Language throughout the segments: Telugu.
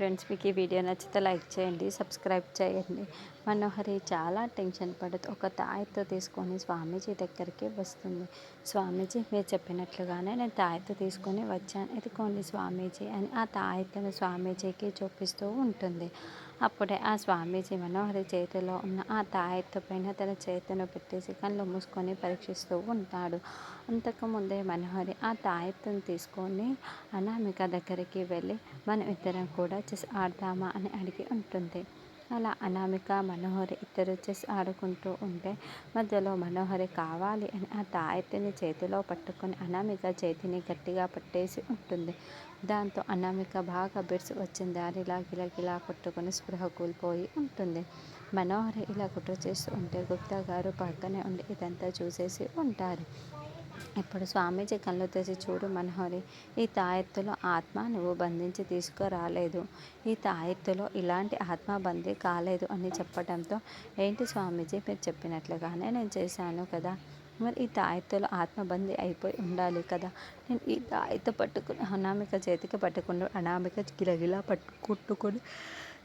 ఫ్రెండ్స్ మీకు ఈ వీడియో నచ్చితే లైక్ చేయండి సబ్స్క్రైబ్ చేయండి. మనోహరి చాలా టెన్షన్ పడుతూ ఒక తాయితో తీసుకొని స్వామీజీ దగ్గరికి వస్తుంది. స్వామీజీ మీరు చెప్పినట్లుగానే నేను తాయితో తీసుకొని వచ్చాను. ఎదుకోండి స్వామీజీ అని ఆ తాయితను స్వామీజీకి చూపిస్తూ ఉంటుంది. అప్పుడే ఆ స్వామీజీ మనోహరి చేతిలో ఉన్న ఆ తాయెత్తు పైన తన చేతిని పెట్టేసి కళ్ళు మూసుకొని పరీక్షిస్తూ ఉంటాడు. అంతకుముందే మనోహరి ఆ తాయెత్తును తీసుకొని అనామిక దగ్గరికి వెళ్ళి మనం ఇద్దరం కూడా చెస్ ఆడదామా అని అడిగి ఉంటుంది. అలా అనామిక మనోహరి ఇద్దరు చెస్ ఆడుకుంటూ ఉంటే మధ్యలో మనోహరి కావాలి అని ఆ తాయెత్తిని చేతిలో పట్టుకొని అనామిక చేతిని గట్టిగా పట్టేసి ఉంటుంది. దాంతో అనామిక బాగా బిడ్స్ వచ్చిన దారిలా గిలగిలా కొట్టుకొని స్పృహ కూలిపోయి ఉంటుంది. మనోహరి ఇలా కుట్ర చేస్తూ ఉంటే గుప్తా గారు పక్కనే ఉండి ఇదంతా చూసేసి ఉంటారు. ఇప్పుడు స్వామీజీ కళ్ళు తెసి చూడు మనోహరి ఈ తాయెత్తులో ఆత్మ నువ్వు బంధించి తీసుకురాలేదు. ఈ తాయెత్తులో ఇలాంటి ఆత్మ బందీ కాలేదు అని చెప్పడంతో ఏంటి స్వామీజీ మీరు చెప్పినట్లుగానే నేను చేశాను కదా? మరి ఈ తాయెత్తులో ఆత్మబందీ అయిపోయి ఉండాలి కదా? నేను ఈ తాయెత్తు పట్టుకుని అనామిక చేతికి పట్టుకుని అనామిక గిలగిలా పట్టు కొట్టుకొని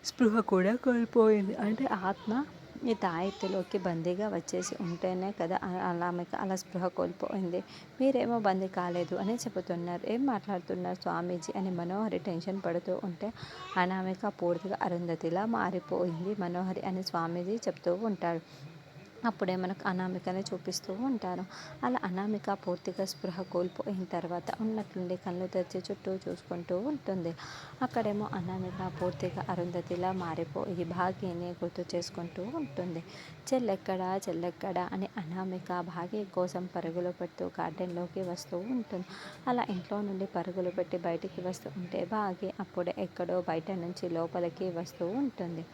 స్పృహ కూడా కోల్పోయింది. అంటే ఆత్మ ఈ తాయెత్తులోకి బందీగా వచ్చేసి ఉంటేనే కదా అలా అలా స్పృహ కోల్పోయింది. మీరేమో బందీ కాలేదు అని చెబుతున్నారు. ఏం మాట్లాడుతున్నారు స్వామీజీ అని మనోహరి టెన్షన్ పడుతూ ఉంటే అనామిక పూర్తిగా అరుంధతిలా మారిపోయింది. మనోహరి అని స్వామీజీ చెప్తూ ఉంటాడు అప్పుడే మనకు అనామికని చూపిస్తూ ఉంటారు. అలా అనామిక పూర్తిగా స్పృహ కోల్పోయిన తర్వాత ఉన్నట్లుండి కళ్ళు తెరిచి చుట్టూ చూసుకుంటూ ఉంటుంది. అక్కడేమో అనామిక పూర్తిగా అరుంధతిలా మారిపోయి భాగ్యని గుర్తు చేసుకుంటూ ఉంటుంది. చెల్లెక్కడా చెల్లెక్కడా అని అనామిక భాగ్య కోసం పరుగులు పెడుతూ గార్డెన్లోకి వస్తూ ఉంటుంది. అలా ఇంట్లో నుండి పరుగులు పెట్టి బయటికి వస్తూ ఉంటే భాగ్య అప్పుడే ఎక్కడో బయట నుంచి లోపలికి వస్తూ ఉంటుంది.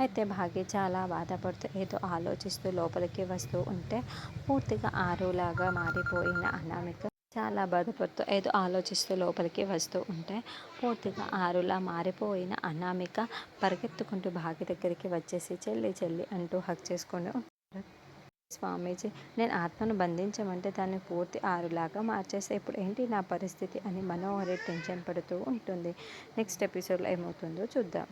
అయితే భాగ్య చాలా బాధపడుతూ ఏదో ఆలోచిస్తూ లోపలికి వస్తూ ఉంటే పూర్తిగా ఆరులాగా మారిపోయిన అనామిక చాలా బాధపడుతూ ఏదో ఆలోచిస్తూ లోపలికి వస్తూ ఉంటే పూర్తిగా ఆరులా మారిపోయిన అనామిక పరిగెత్తుకుంటూ భాగ్య దగ్గరికి వచ్చేసి చెల్లి చెల్లి అంటూ హక్ చేసుకొని స్వామీజీ నేను ఆత్మను బంధించమంటే దాన్ని పూర్తి ఆరులాగా మార్చేస్తే ఇప్పుడు ఏంటి నా పరిస్థితి అని మనోహరి టెన్షన్ పడుతూ ఉంటుంది. నెక్స్ట్ ఎపిసోడ్లో ఏమవుతుందో చూద్దాం.